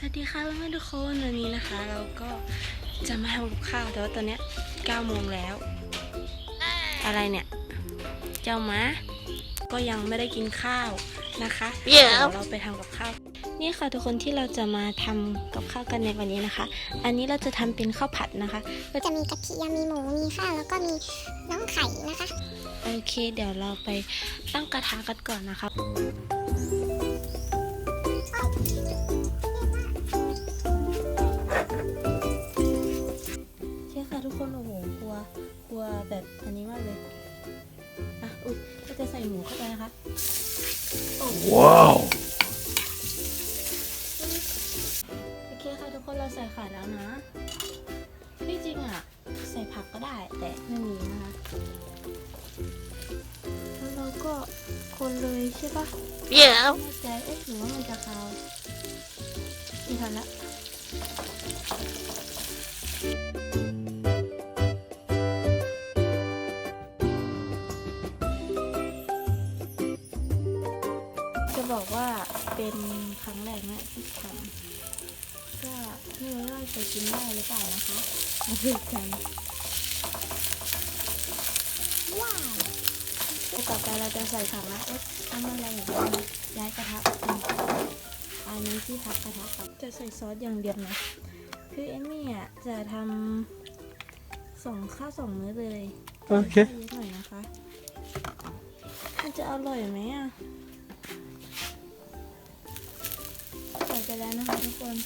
สวัสดีค่ะเพื่อนๆทุกคนวันนี้นะคะ เราก็จะมาทำกับข้าวแต่ว่าตอนเนี้ย9โมงแล้ว อะไรเนี่ย เจ้าม้าก็ยังไม่ได้กินข้าวนะคะเดี๋ยวเราไปทำกับข้าว นี่ค่ะทุกคนที่เราจะมาทำกับข้าวกันในวันนี้นะคะ อันนี้เราจะทำเป็นข้าวผัดนะคะ ก็จะมีกระเทียมมีหมูมีข้าวแล้วก็มีน้องไข่นะคะ โอเค เดี๋ยวเราไปตั้งกระทะกันก่อนนะคะ แบบอันนี้มากเลย อะ อุ้ยก็จะใส่หมูเข้าไปนะคะโอ้ Wow. โอเคค่ะทุกคนเราใส่ไข่แล้วนะ ที่จริงอะ ใส่ผักก็ได้แต่ไม่มีนะคะแล้วเราก็คนเลยใช่ปะ Yeah. ไม่แน่ใจเอ๊ะหรือว่ามันจะคาวไม่ทันละ บอกว่าเป็นครั้งแรกนะที่ทำก็ไม่รู้ว่าจะกินได้หรือเปล่านะคะมาดูกันว้าวต่อไปเราจะใส่ผักนะเอ๊ะทำอะไรอย่างเงี้ยนะย้ายกระทะอืมอันนี้ที่พักกระทะครับจะใส่ซอสอย่างเดียวนะคือเอมมี่อะจะทำสองข้าวสองมื้อเลยโอเคใส่เยอะหน่อยนะคะมันจะอร่อยไหมอะ ไปแล้วนะคะทุกคน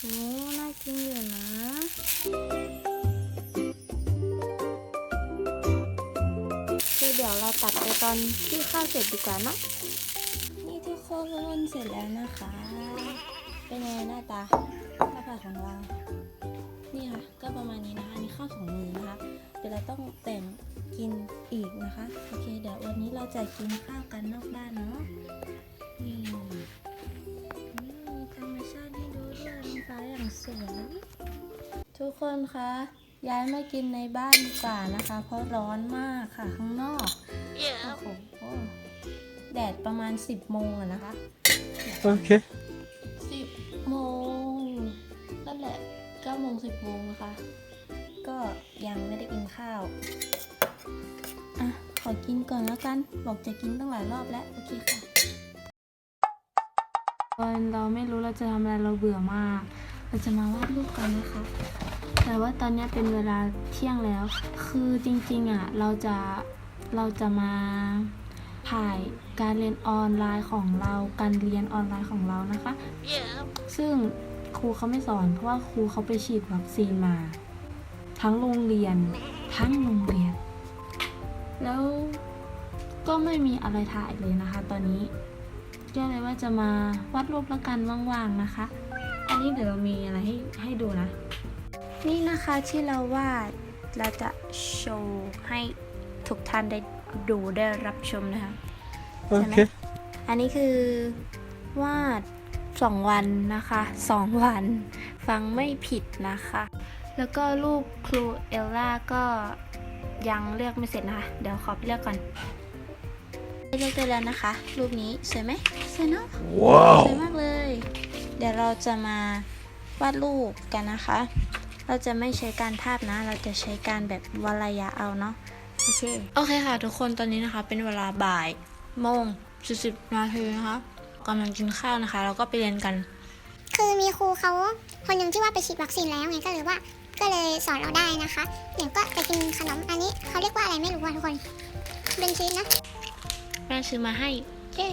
โอ้น่ากินอยู่นะคือเดี๋ยวเราตัดไปตอนที่ข้าวเสร็จดีกว่าเนะนี่ทุกคนเสร็จแล้วนะคะ เป็นไงหน้าตาข้าวผัดของเรา นี่ค่ะ ก็ประมาณนี้นะคะอันนี้ข้าวสองมือนะคะเดี๋ยวเราต้องแต่งกินอีกนะคะ โอเค เดี๋ยววันนี้เราจะกินข้าวกันนอกบ้านเนาะ ฟ้าอย่างสวยทุกคนคะย้ายมากินในบ้านดีกว่านะคะ เพราะร้อนมากค่ะข้างนอก Yeah. โอ้โหแดดประมาณ 10โมงอะนะคะ Okay. 10โมงนั่นแหละ9โมง10โมงนะคะ ก็ยังไม่ได้กินข้าวอะขอกินก่อนแล้วกัน บอกจะกินตั้งหลายรอบแล้ว โอเคค่ะตอนเราไม่รู้เราจะทำอะไรเราเบื่อมาก เราจะมาวาดรูปกันนะคะ แต่ว่าตอนนี้เป็นเวลาเที่ยงแล้ว คือจริงๆอะเราจะเราจะมาถ่ายการเรียนออนไลน์ของเรา การเรียนออนไลน์ของเรานะคะ Yeah. ซึ่งครูเขาไม่สอนเพราะว่าครูเขาไปฉีดวัคซีนมา ทั้งโรงเรียน ทั้งโรงเรียน แล้วก็ไม่มีอะไรถ่ายเลยนะคะ ตอนนี้ก็เลยว่าจะมาวาดรูปละกันว่างๆนะคะ อันนี้เดี๋ยวเรามีอะไรให้ให้ดูนะ นี่นะคะที่เราวาดเราจะโชว์ให้ทุกท่านได้ดูได้รับชมนะคะ Okay. อันนี้คือวาดสองวันนะคะสองวัน ฟังไม่ผิดนะคะ แล้วก็รูปครูเอลล่าก็ยังเลือกไม่เสร็จนะคะ เดี๋ยวขอไปเลือกก่อนเลือกได้แล้วนะคะ รูปนี้สวยไหมสวยเนาะสวย Wow. มากเลยเดี๋ยวเราจะมาวาดรูปกันนะคะ เราจะไม่ใช้การทาบนะ เราจะใช้การแบบวาลายะเอาเนาะ โอเค โอเคค่ะ ทุกคนตอนนี้นะคะ เป็นเวลาบ่ายโมงสิบนาทีนะคะกำลังกินข้าวนะคะแล้วก็ไปเรียนกัน คือมีครูเขาคนหนึ่งที่ว่าไปฉีดวัคซีนแล้วไงก็เลยว่าก็เลยสอนเราได้นะคะเดี๋ยวก็จะกินขนมอันนี้เขาเรียกว่าอะไรไม่รู้อะทุกคน เป็นชีสนะแม่ซื้อมาให้เย้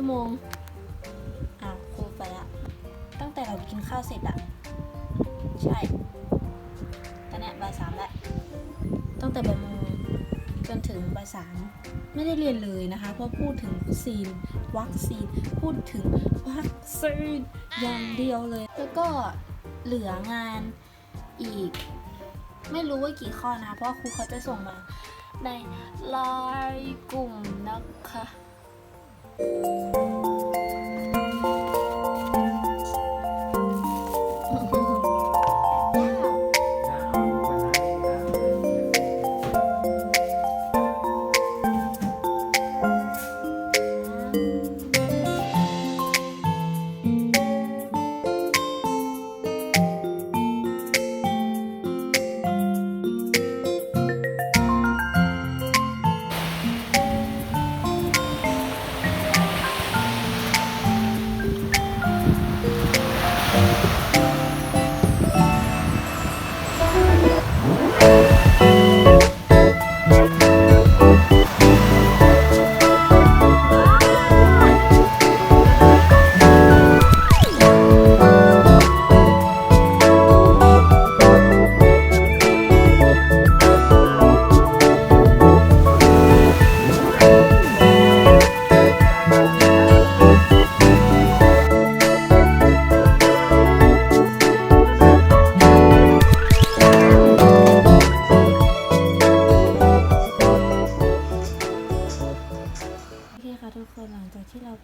ชั่วโมง อะครูไปละตั้งแต่เรากินข้าวเสร็จอะใช่ตอนเนี้ยบ่ายสามแล้วตั้งแต่บ่ายโมงจนถึงบ่ายสามไม่ได้เรียนเลยนะคะ เพราะพูดถึงวัคซีนวัคซีน พูดถึงวัคซีนอย่างเดียวเลย แล้วก็เหลืองานอีก ไม่รู้ว่ากี่ข้อนะคะเพราะครูเขาจะส่งมาในไลน์กลุ่มนะคะ Thank you.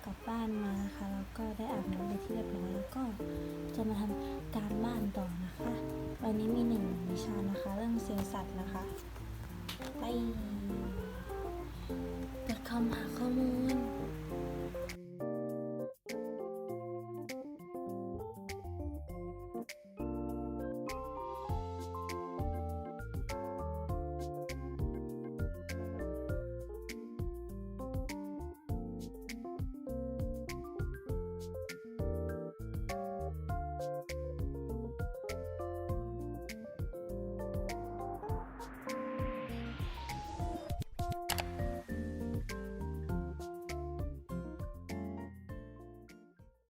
กลับบ้านมานะคะแล้วก็ได้อาบน้ำไปที่เรียบร้อยแล้วก็จะมาทำการบ้านต่อนะคะ วันนี้มีหนึ่งวิชานะคะ